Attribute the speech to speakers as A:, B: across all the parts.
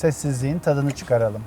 A: sessizliğin tadını çıkaralım.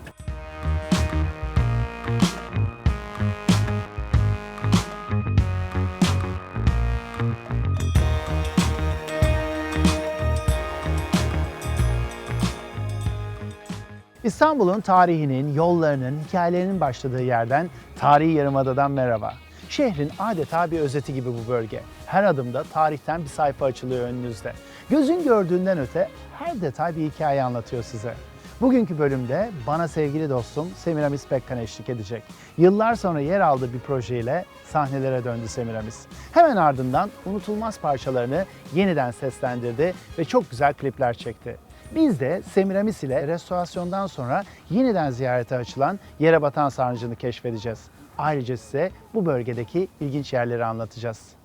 A: İstanbul'un tarihinin, yollarının, hikayelerinin başladığı yerden Tarihi Yarımada'dan merhaba. Şehrin adeta bir özeti gibi bu bölge. Her adımda tarihten bir sayfa açılıyor önünüzde. Gözün gördüğünden öte her detay bir hikaye anlatıyor size. Bugünkü bölümde bana sevgili dostum Semiramis Pekkan eşlik edecek. Yıllar sonra yer aldığı bir projeyle sahnelere döndü Semiramis. Hemen ardından unutulmaz parçalarını yeniden seslendirdi ve çok güzel klipler çekti. Biz de Semiramis ile restorasyondan sonra yeniden ziyarete açılan yere batan sarnıcını keşfedeceğiz. Ayrıca size bu bölgedeki ilginç yerleri anlatacağız.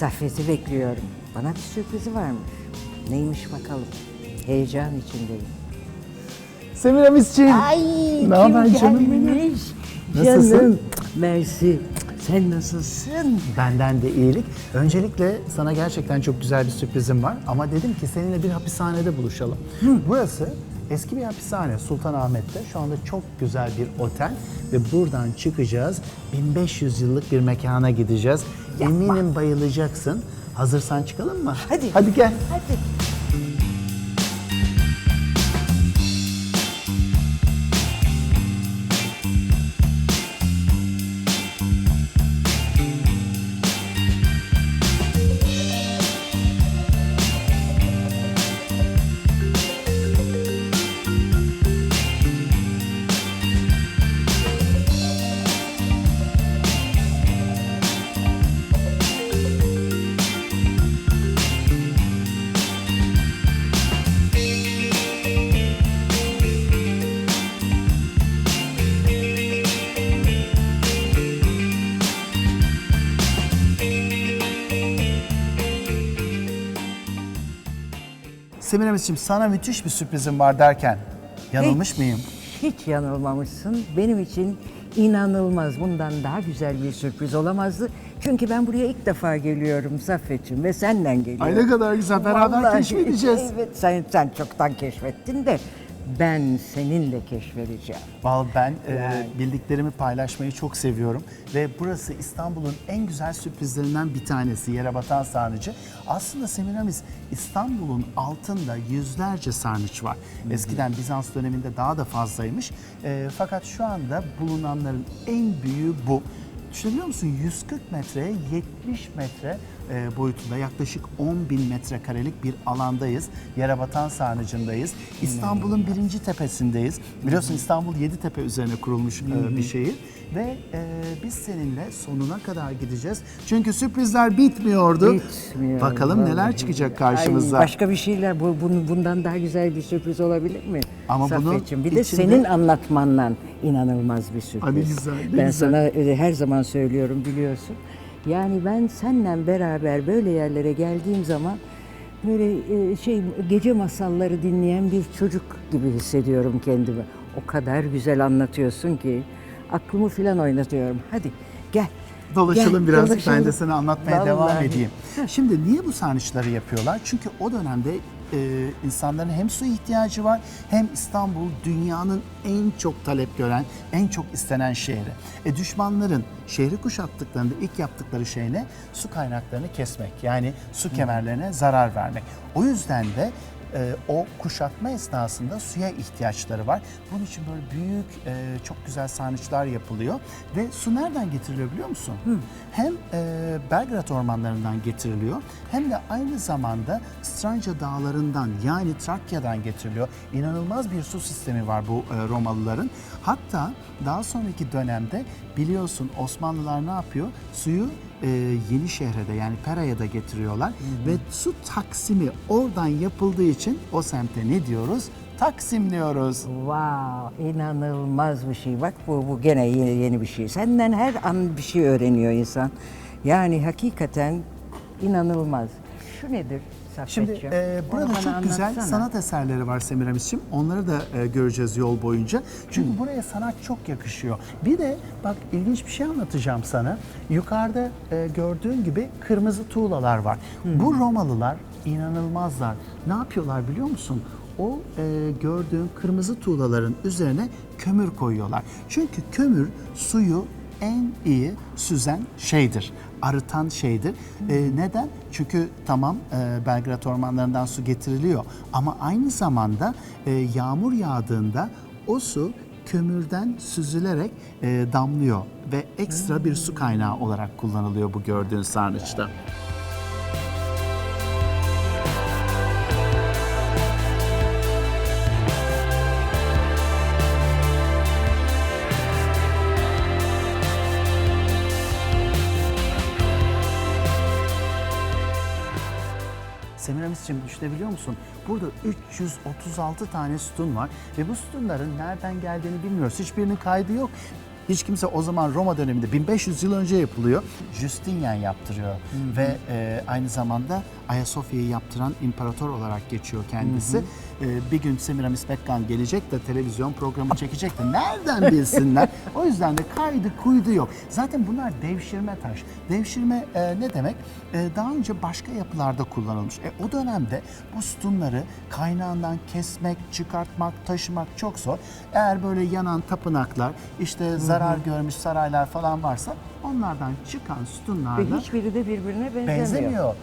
B: Saffet'i bekliyorum. Bana bir sürprizi varmış. Neymiş bakalım. Heyecan içindeyim.
A: Semiramis'ciğim.
B: Ay
A: Ne haber canım benim? Nasılsın?
B: Canım. Mersi. Sen nasılsın?
A: Benden de iyilik. Öncelikle sana gerçekten çok güzel bir sürprizim var. Ama dedim ki seninle bir hapishanede buluşalım. Burası eski bir hapishane Sultanahmet'te. Şu anda çok güzel bir otel ve buradan çıkacağız. 1500 yıllık bir mekana gideceğiz. Eminim bayılacaksın. Hazırsan çıkalım mı?
B: Hadi.
A: Hadi gel.
B: Hadi.
A: Semiramis'ciğim sana müthiş bir sürprizim var derken yanılmış
B: Hiç-
A: mıyım?
B: Hiç yanılmamışsın. Benim için inanılmaz. Bundan daha güzel bir sürpriz olamazdı. Çünkü ben buraya ilk defa geliyorum Saffet'ciğim ve senden geliyorum.
A: Ay ne kadar güzel. Beraber
B: Vallahi-
A: keşfedeceğiz.
B: Evet sen, sen çoktan keşfettin de ben seninle keşfedeceğim.
A: Vallahi ben e, bildiklerimi paylaşmayı çok seviyorum ve burası İstanbul'un en güzel sürprizlerinden bir tanesi Yerebatan Sarnıcı. Aslında Semiramis İstanbul'un altında yüzlerce sarnıç var. Eskiden Bizans döneminde daha da fazlaymış. E, fakat şu anda bulunanların en büyüğü bu. Düşünebiliyor musun? 140 metreye 70 metre e, boyutunda yaklaşık 10 bin metrekarelik bir alandayız. Yerebatan Sarnıcı'ndayız. İstanbul'un birinci tepesindeyiz. Biliyorsun İstanbul Yeditepe üzerine kurulmuş e, bir şehir. Ve e, biz seninle sonuna kadar gideceğiz. Çünkü sürprizler bitmiyordu.
B: Bitmiyor.
A: Bakalım neler
B: vallahi.
A: çıkacak karşımıza.
B: Ay, başka bir şeyler bu, bunu- bundan daha güzel bir sürpriz olabilir mi?
A: Ama bunun
B: Saffetciğim, bir de
A: içinde-
B: senin anlatmanla inanılmaz bir sürpriz.
A: Ay, ne güzel, ne
B: ben
A: güzel.
B: sana öyle her zaman söylüyorum biliyorsun. Yani ben seninle beraber böyle yerlere geldiğim zaman böyle e, şey gece masalları dinleyen bir çocuk gibi hissediyorum kendimi. O kadar güzel anlatıyorsun ki aklımı filan oynatıyorum. Hadi gel.
A: Dolaşalım
B: Gel,
A: birazcık ben de sana anlatmaya devam
B: Vallahi.
A: edeyim. Şimdi niye bu sarnıçları yapıyorlar? Çünkü o dönemde e, insanların hem su ihtiyacı var hem İstanbul dünyanın en çok talep gören, en çok istenen şehri. E, düşmanların şehri kuşattıklarında ilk yaptıkları şey ne? Su kaynaklarını kesmek. Yani su kemerlerine zarar vermek. O yüzden de e, o kuşatma esnasında suya ihtiyaçları var. Bunun için böyle büyük, e, çok güzel sarnıçlar yapılıyor. Ve su nereden getiriliyor biliyor musun? Hem e, Belgrad ormanlarından getiriliyor hem de aynı zamanda Stranca dağlarından yani Trakya'dan getiriliyor. İnanılmaz bir su sistemi var bu e, Romalıların. Hatta daha sonraki dönemde biliyorsun Osmanlılar ne yapıyor? Suyu e, yeni şehre de yani Pera'ya da getiriyorlar ve su taksimi oradan yapıldığı için o semte ne diyoruz? Taksim diyoruz.
B: Wow, inanılmaz bir şey. Bak bu, bu gene yeni, yeni bir şey. Senden her an bir şey öğreniyor insan. Yani hakikaten inanılmaz. şu nedir
A: Şimdi
B: Saffetciğim?
A: e,
B: Onu
A: burada
B: bana
A: çok güzel
B: anlatsana.
A: sanat eserleri var Semiramis'ciğim. Onları da e, göreceğiz yol boyunca. Çünkü buraya sanat çok yakışıyor. Bir de bak ilginç bir şey anlatacağım sana. Yukarıda e, gördüğün gibi kırmızı tuğlalar var. Bu Romalılar inanılmazlar. Ne yapıyorlar biliyor musun? O e, gördüğün kırmızı tuğlaların üzerine kömür koyuyorlar. Çünkü kömür suyu en iyi süzen şeydir, arıtan şeydir. Ee, neden? Çünkü tamam e, Belgrad ormanlarından su getiriliyor ama aynı zamanda e, yağmur yağdığında o su kömürden süzülerek e, damlıyor ve ekstra bir su kaynağı olarak kullanılıyor bu gördüğün sarnıçta. Semiramis'ciğim düşünebiliyor musun? Burada 336 tane sütun var ve bu sütunların nereden geldiğini bilmiyoruz. Hiçbirinin kaydı yok. Hiç kimse o zaman Roma döneminde 1500 yıl önce yapılıyor. Justinian yaptırıyor ve e, aynı zamanda Ayasofya'yı yaptıran imparator olarak geçiyor kendisi. E, bir gün Semiramis Pekkan gelecek de televizyon programı çekecek de nereden bilsinler? o yüzden de kaydı kuydu yok. Zaten bunlar devşirme taş. Devşirme e, ne demek? E, daha önce başka yapılarda kullanılmış. E, o dönemde bu sütunları kaynağından kesmek, çıkartmak, taşımak çok zor. Eğer böyle yanan tapınaklar, işte zarar görmüş saraylar falan varsa onlardan çıkan
B: Ve
A: sütunlarla
B: hiçbiri de birbirine benzemiyor.
A: benzemiyor.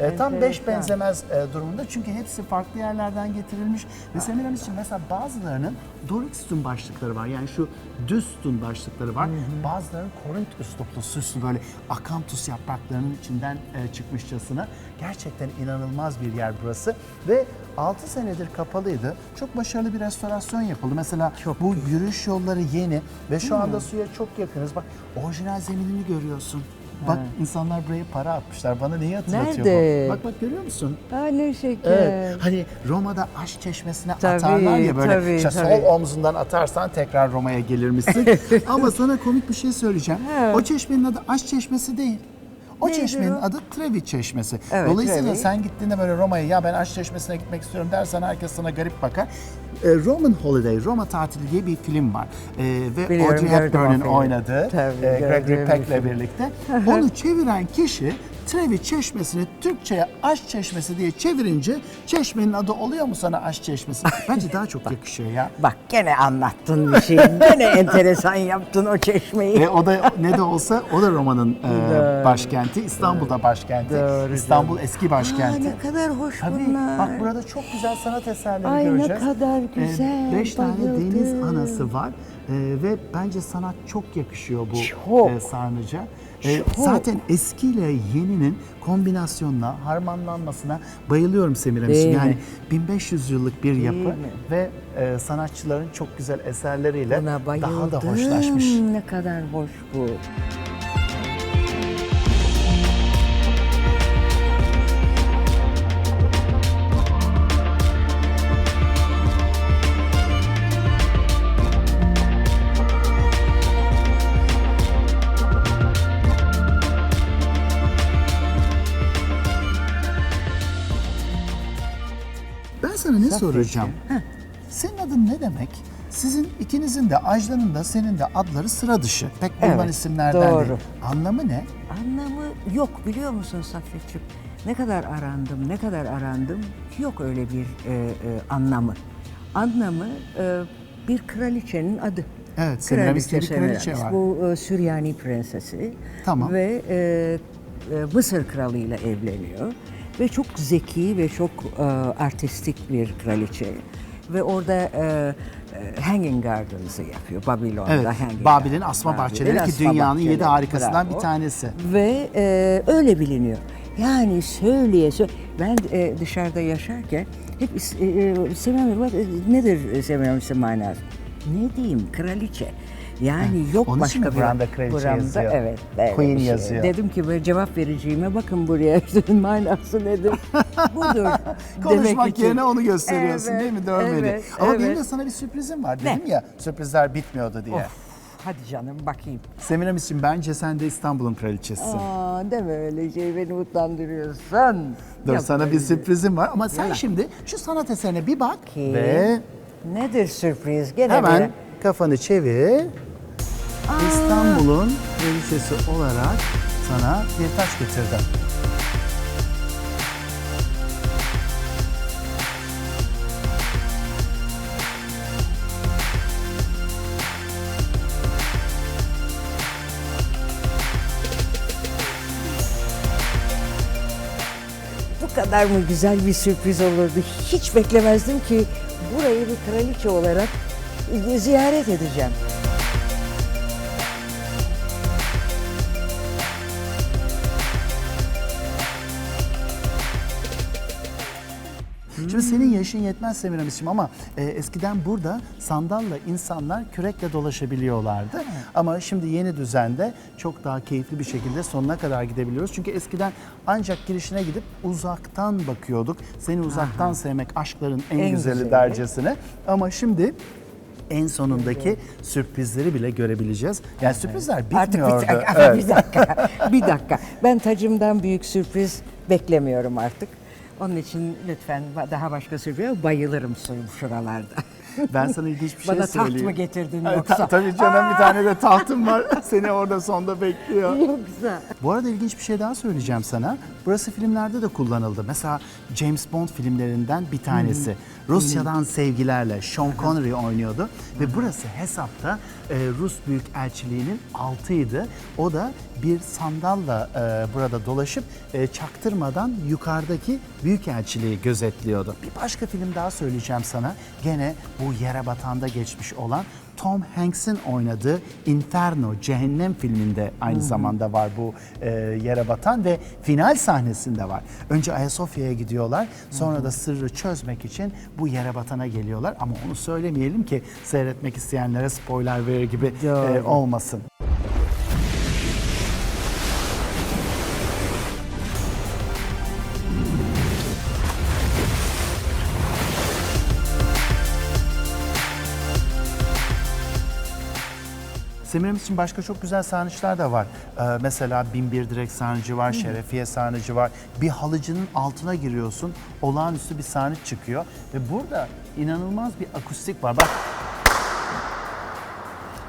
A: E, tam beş benzemez e, durumda çünkü hepsi farklı yerlerden getirilmiş. Ve Semiramis için mesela bazılarının Dorik sütun başlıkları var. Yani şu düz sütun başlıkları var. Bazılarının Korint üsluplu süslü böyle akantus yapraklarının içinden e, çıkmışçasına. Gerçekten inanılmaz bir yer burası. Ve 6 senedir kapalıydı. Çok başarılı bir restorasyon yapıldı. Mesela bu yürüyüş yolları yeni ve şu anda suya çok yakınız. Bak orijinal zeminini görüyorsun. Bak insanlar buraya para atmışlar. Bana neyi hatırlatıyor
B: Nerede?
A: bu? Bak bak görüyor musun?
B: Ne şeker.
A: Evet. Hani Roma'da aşk çeşmesine
B: Tabii,
A: atarlar ya böyle
B: tabii,
A: işte
B: tabii.
A: sol omzundan atarsan tekrar Roma'ya gelir misin? Ama sana komik bir şey söyleyeceğim.
B: He.
A: O çeşmenin adı aşk çeşmesi değil. O
B: Neydi
A: çeşmenin
B: o?
A: adı Trevi Çeşmesi.
B: Evet,
A: Dolayısıyla
B: Trevi.
A: sen gittiğinde böyle Roma'ya ya ben aşk çeşmesine gitmek istiyorum dersen herkes sana garip bakar. E, Roman Holiday, Roma tatili diye bir film var. E, ve
B: Biliyorum,
A: Audrey Hepburn'un oynadığı,
B: Tabii,
A: e, Gregory Peck'le birlikte. Onu çeviren kişi Trevi Çeşmesi'ni Türkçe'ye aşk çeşmesi diye çevirince çeşmenin adı oluyor mu sana aşk çeşmesi? Bence daha çok yakışıyor ya.
B: Bak gene anlattın bir şey. gene enteresan yaptın o çeşmeyi.
A: Ve o da ne de olsa o da Roma'nın e, başkenti, İstanbul'da başkenti.
B: Doğru
A: İstanbul eski
B: Aa,
A: başkenti.
B: ne kadar hoş
A: Tabii
B: bunlar.
A: bak burada çok güzel sanat eserleri
B: Ay, ne
A: göreceğiz.
B: kadar
A: Ee,
B: güzel,
A: beş tane deniz anası var ve bence sanat çok yakışıyor bu
B: Çok.
A: e, sarnıca. Ee,
B: Çok.
A: zaten eskiyle yeninin kombinasyonuna, harmanlanmasına bayılıyorum.
B: Değil mi?
A: Yani 1500 yıllık bir yapı
B: mi?
A: ve e, sanatçıların çok güzel eserleriyle daha da hoşlaşmış.
B: Ne kadar hoş bu.
A: Soracağım? Heh, Senin adın ne demek? Sizin ikinizin de Ajda'nın da senin de adları sıra dışı. Pek bulunan
B: Evet,
A: isimlerden
B: doğru.
A: değil. Anlamı ne?
B: Anlamı yok biliyor musun Saffetciğim? Ne kadar arandım, ne kadar arandım. Yok öyle bir e, e, anlamı. Anlamı e, bir kraliçenin adı.
A: Evet, Semiramis'te bir kraliçe
B: Semiramis.
A: var.
B: Bu e, Süryani prensesi.
A: Tamam.
B: Ve e, e, Mısır kralıyla evleniyor. Ve çok zeki ve çok e, artistik bir kraliçe. Ve orada e, e, Hanging Gardens'ı yapıyor Babilon'da.
A: Evet,
B: Hanging
A: Babil'in asma
B: Babil'in
A: bahçeleri ki
B: asma
A: dünyanın yedi harikasından bir
B: Bravo.
A: tanesi.
B: Ve e, öyle biliniyor. Yani söyleye söyle. Ben e, dışarıda yaşarken hep e, e, Semiramis e, nedir Semiramis'in manası? Ne diyeyim kraliçe. Yani yok
A: Onun için
B: başka
A: mi
B: bir
A: Buran'da kraliçe
B: Buramda,
A: yazıyor?
B: Evet. böyle
A: Queen
B: şey.
A: yazıyor.
B: Dedim ki böyle cevap vereceğime bakın buraya manası nedir? Budur.
A: Konuşmak
B: demek için.
A: yerine onu gösteriyorsun
B: Evet,
A: değil mi? Dövmeli.
B: evet,
A: Ama benim
B: evet.
A: de sana bir sürprizim var.
B: Ne?
A: Dedim ya sürprizler bitmiyordu diye.
B: Hadi canım bakayım.
A: Semiramis'ciğim bence sen de İstanbul'un kraliçesisin.
B: Aa deme öyle şey beni utandırıyorsun.
A: Dur
B: Yap
A: sana bir sürprizim var ama sen
B: Yalan.
A: şimdi şu sanat eserine bir bak
B: Ki-
A: ve
B: Nedir sürpriz? Gene
A: hemen
B: bir-
A: kafanı çevir. İstanbul'un kraliçesi olarak sana bir taş getirdim.
B: Bu kadar mı güzel bir sürpriz olurdu? Hiç beklemezdim ki burayı bir kraliçe olarak ziyaret edeceğim.
A: Şimdi senin yaşın yetmez Semiramis'ciğim ama e, eskiden burada sandalla insanlar kürekle dolaşabiliyorlardı. Ama şimdi yeni düzende çok daha keyifli bir şekilde sonuna kadar gidebiliyoruz. Çünkü eskiden ancak girişine gidip uzaktan bakıyorduk. Seni uzaktan sevmek aşkların en,
B: En
A: güzeli
B: güzeli.
A: dercesine. Ama şimdi en sonundaki sürprizleri bile görebileceğiz. Yani sürprizler
B: Artık
A: bitmiyordu.
B: bir dakika,
A: Evet.
B: bir dakika, bir dakika. Ben tacımdan büyük sürpriz beklemiyorum artık. Onun için lütfen daha başka sürpriz bayılırım suyum şuralarda.
A: Ben sana ilginç bir şey
B: Bana taht
A: söyleyeyim.
B: mı getirdin yoksa?
A: ta- tabii canım bir tane de tahtım var. Seni orada sonda bekliyor.
B: Yoksa.
A: Bu arada ilginç bir şey daha söyleyeceğim sana. Burası filmlerde de kullanıldı. Mesela James Bond filmlerinden bir tanesi. Rusya'dan sevgilerle Sean Connery oynuyordu. Ve burası hesapta e, Rus Büyükelçiliği'nin altıydı. O da bir sandalla e, burada dolaşıp e, çaktırmadan yukarıdaki Büyükelçiliği gözetliyordu. Bir başka film daha söyleyeceğim sana. Gene bu yere batanda geçmiş olan Tom Hanks'in oynadığı Inferno, Cehennem filminde aynı zamanda var bu e, yere batan ve final sahnesinde var. Önce Ayasofya'ya gidiyorlar, sonra da sırrı çözmek için bu yere batana geliyorlar. Ama onu söylemeyelim ki seyretmek isteyenlere spoiler verir gibi e, olmasın. Semirimiz için başka çok güzel sarnıçlar da var. Ee, mesela Binbir Direk sarnıcı var, Şerefiye sarnıcı var. Bir halıcının altına giriyorsun, olağanüstü bir sarnıç çıkıyor. Ve burada inanılmaz bir akustik var. Bak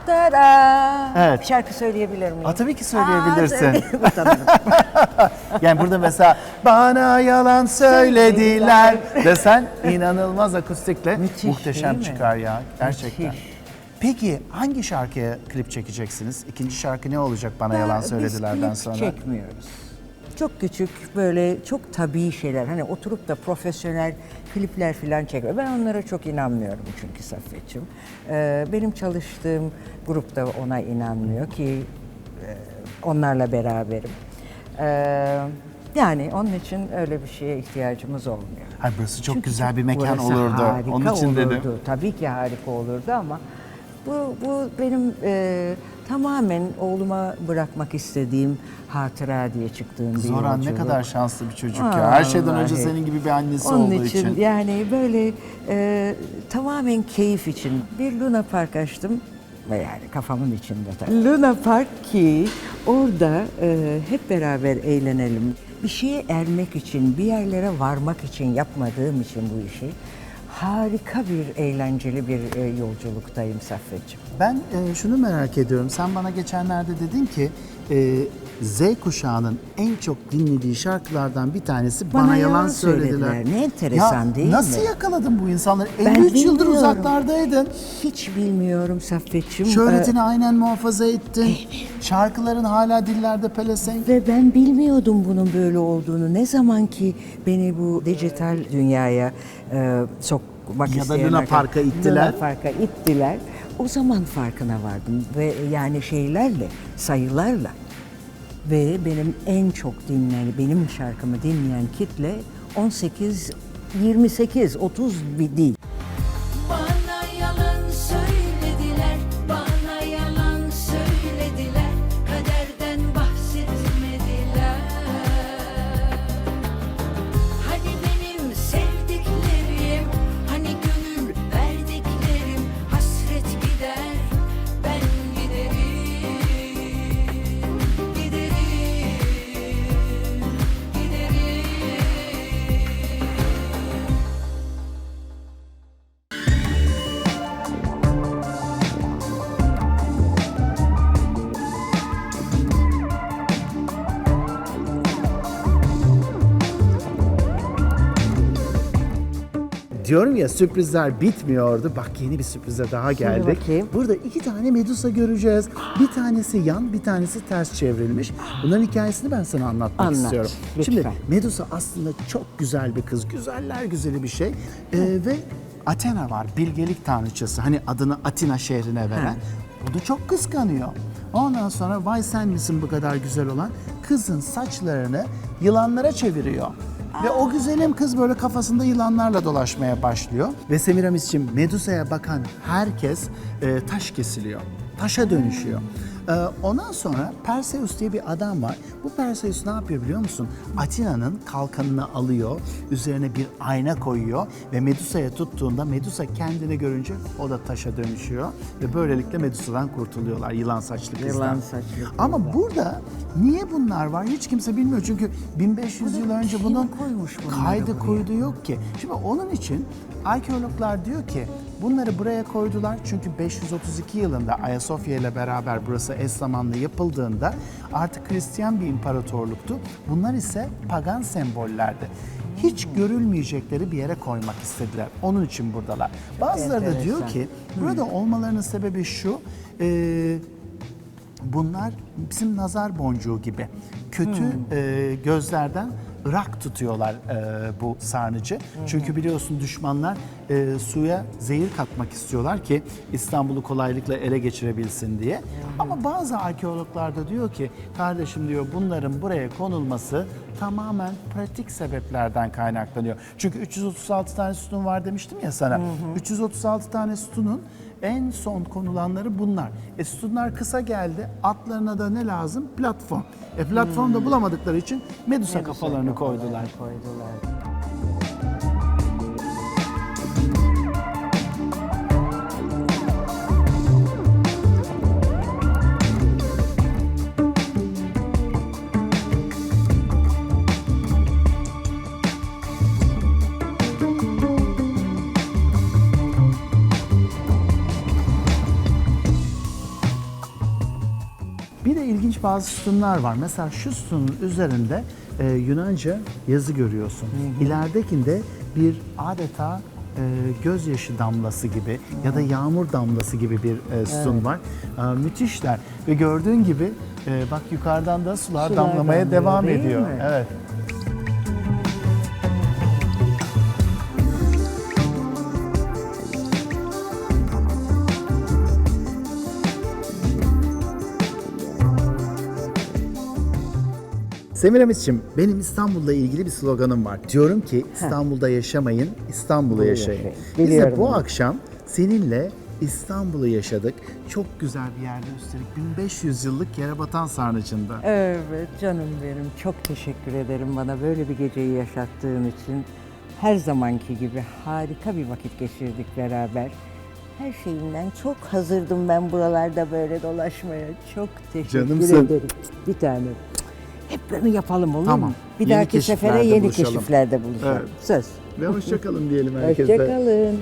B: Tada!
A: Evet.
B: Şarkı söyleyebilir miyim?
A: Aa, tabii ki söyleyebilirsin.
B: Aa.
A: Yani burada mesela bana yalan söylediler desen inanılmaz akustikle
B: Müthiş,
A: muhteşem çıkar ya gerçekten.
B: Müthiş.
A: Peki hangi şarkıya klip çekeceksiniz? İkinci şarkı ne olacak bana yalan
B: Biz
A: söyledilerden
B: klip
A: sonra?
B: çekmiyoruz. Çok küçük böyle çok tabii şeyler. Hani oturup da profesyonel klipler falan çekmiyor. Ben onlara çok inanmıyorum çünkü Saffet'ciğim. Ee, benim çalıştığım grup da ona inanmıyor ki e, onlarla beraberim. Ee, yani onun için öyle bir şeye ihtiyacımız olmuyor.
A: Hayır burası çok
B: Çünkü
A: güzel bir mekan
B: burası
A: olurdu.
B: Harika
A: Onun için
B: olurdu.
A: dedim.
B: Tabii ki harika olurdu ama bu, bu benim e, tamamen oğluma bırakmak istediğim hatıra diye çıktığım bir
A: Zoran ne kadar şanslı bir çocuk
B: Aa,
A: ya. Her şeyden
B: vallahi.
A: önce senin gibi bir annesi
B: Onun
A: olduğu
B: için,
A: için.
B: yani böyle e, tamamen keyif için bir Luna Park açtım. Ve Yani kafamın içinde tabii. Luna Park ki orada e, hep beraber eğlenelim. Bir şeye ermek için, bir yerlere varmak için yapmadığım için bu işi harika bir eğlenceli bir e, yolculuktayım Saffetciğim.
A: Ben e, şunu merak ediyorum. Sen bana geçenlerde dedin ki e, Z kuşağının en çok dinlediği şarkılardan bir tanesi Bana,
B: Bana
A: Yalan,
B: Yalan
A: Söylediler.
B: Söylediler. Ne enteresan
A: ya,
B: değil
A: nasıl
B: mi?
A: yakaladın bu insanları?
B: Ben
A: 53 yıldır uzaklardaydın.
B: Hiç bilmiyorum Saffetciğim.
A: Şöhretini aynen muhafaza ettin. Şarkıların hala dillerde pelesenk.
B: Ve ben bilmiyordum bunun böyle olduğunu. Ne zaman ki beni bu dijital dünyaya e, sokmak
A: Ya da
B: isteyen
A: Luna
B: arkadaş-
A: Park'a ittiler.
B: Luna Park'a ittiler. O zaman farkına vardım ve yani şeylerle, sayılarla ve benim en çok dinleyen, benim şarkımı dinleyen kitle 18, 28, 30 bir değil.
A: Diyorum ya sürprizler bitmiyordu. Bak yeni bir sürprize daha geldik. Burada iki tane Medusa göreceğiz. Bir tanesi yan, bir tanesi ters çevrilmiş. Bunların hikayesini ben sana anlatmak
B: Anlat,
A: istiyorum.
B: lütfen.
A: Şimdi Medusa aslında çok güzel bir kız. Güzeller güzeli bir şey. Ee, ve Athena var, bilgelik tanrıçası. Hani adını Atina şehrine veren. Bunu çok kıskanıyor. Ondan sonra vay sen misin bu kadar güzel olan? Kızın saçlarını yılanlara çeviriyor. Ve o güzelim kız böyle kafasında yılanlarla dolaşmaya başlıyor. Ve Semiramis için Medusa'ya bakan herkes e, taş kesiliyor. Taşa dönüşüyor. Ee, ondan sonra Perseus diye bir adam var. Bu Perseus ne yapıyor biliyor musun? Atina'nın kalkanını alıyor, üzerine bir ayna koyuyor ve Medusa'ya tuttuğunda Medusa kendini görünce o da taşa dönüşüyor ve böylelikle Medusa'dan kurtuluyorlar yılan saçlı kızdan.
B: Yılan saçlı
A: Ama burada niye bunlar var hiç kimse bilmiyor çünkü 1500 yıl önce bunun
B: koymuş bunları
A: kaydı
B: buraya?
A: kuydu yok ki. Şimdi onun için arkeologlar diyor ki bunları buraya koydular çünkü 532 yılında Ayasofya ile beraber burası eş zamanlı yapıldığında artık Hristiyan bir imparatorluktu. Bunlar ise pagan sembollerdi. Hiç görülmeyecekleri bir yere koymak istediler. Onun için buradalar. Bazıları da diyor ki burada olmalarının sebebi şu. eee Bunlar bizim nazar boncuğu gibi. Kötü e, gözlerden ırak tutuyorlar e, bu sarnıcı. Çünkü biliyorsun düşmanlar e, suya zehir katmak istiyorlar ki İstanbul'u kolaylıkla ele geçirebilsin diye. Ama bazı arkeologlar da diyor ki kardeşim diyor bunların buraya konulması tamamen pratik sebeplerden kaynaklanıyor. Çünkü 336 tane sütun var demiştim ya sana. 336 tane sütunun en son konulanları bunlar. E sütunlar kısa geldi. Atlarına da ne lazım? Platform. E platform da bulamadıkları için Medusa, kafalarını koydular.
B: koydular.
A: İlginç bazı sütunlar var. Mesela şu sütunun üzerinde e, Yunanca yazı görüyorsun. İleridekinde bir adeta e, gözyaşı damlası gibi ya da yağmur damlası gibi bir e, sütun var. E, müthişler ve gördüğün gibi e, bak yukarıdan da sular,
B: Sular
A: damlamaya
B: damlıyor,
A: devam ediyor.
B: mi?
A: Evet. Semiramis'ciğim benim İstanbul'la ilgili bir sloganım var. Diyorum ki İstanbul'da yaşamayın, İstanbul'u yaşayın. Biz de bu akşam seninle İstanbul'u yaşadık. Çok güzel bir yerde üstelik 1500 yıllık Yerebatan Sarnıcı'nda.
B: Evet canım benim. Çok teşekkür ederim bana böyle bir geceyi yaşattığın için. Her zamanki gibi harika bir vakit geçirdik beraber. Her şeyinden çok hazırdım ben buralarda böyle dolaşmaya. Çok teşekkür
A: Canımsın.
B: ederim. Bir tane. Hep bunu yapalım olur
A: Tamam.
B: mu? Bir
A: Yeni
B: dahaki sefere yeni
A: buluşalım.
B: keşiflerde buluşalım.
A: Evet.
B: Söz.
A: Ve hoşçakalın diyelim herkese.
B: Hoşçakalın.